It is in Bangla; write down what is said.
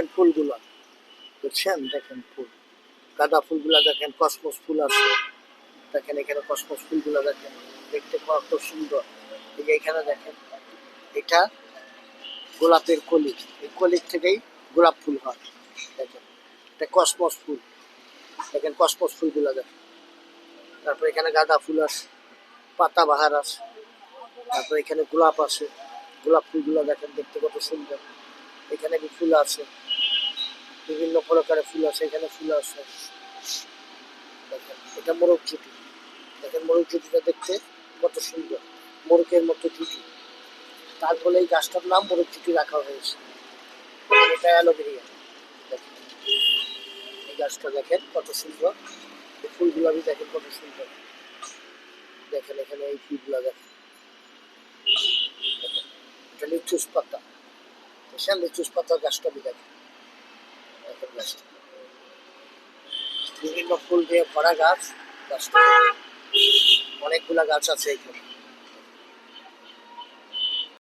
দেখেন ফুলগুলো। বুঝছেন? দেখেন ফুল। গাঁদা ফুলগুলো দেখেন, কসমস ফুল আছে। দেখেন এখানে কসমস ফুলগুলো দেখেন। দেখতে কত সুন্দর। এখানে দেখেন, এটা গোলাপের কলি। এই কলির থেকেই গোলাপ ফুল হয়। দেখেন, এটা কসমস ফুল। দেখেন কসমস ফুলগুলো দেখেন। তারপর এখানে গাঁদা ফুল আছে, পাতা বাহার আছে। তারপর এখানে গোলাপ আছে। গোলাপ ফুলগুলো দেখেন দেখতে কত সুন্দর। এখানে কি ফুল আছে। বিভিন্ন প্রকারের ফুল আছে, এখানে ফুল আছে। দেখেন, এটা মোরগ জুটি দেখেন, মোরগ জুটিটা দেখতে কত সুন্দর। মোরগের মতো জুটি তার ফলে এই গাছটার নাম মোরগ জুটি রাখা হয়েছে। এটা অ্যালোভেরিয়া। দেখেন, এই গাছটা দেখেন কত সুন্দর। এই ফুলগুলো আমি দেখেন কত সুন্দর। দেখেন, এখানে এই ফুলগুলো দেখেন। এটা লিচুস পাতা। বিশাল লিচুস পাতা গাছটা আমি দেখেন। বিভিন্ন ফুল দিয়ে ভরা গাছ অনেকগুলা গাছ আছে এখানে।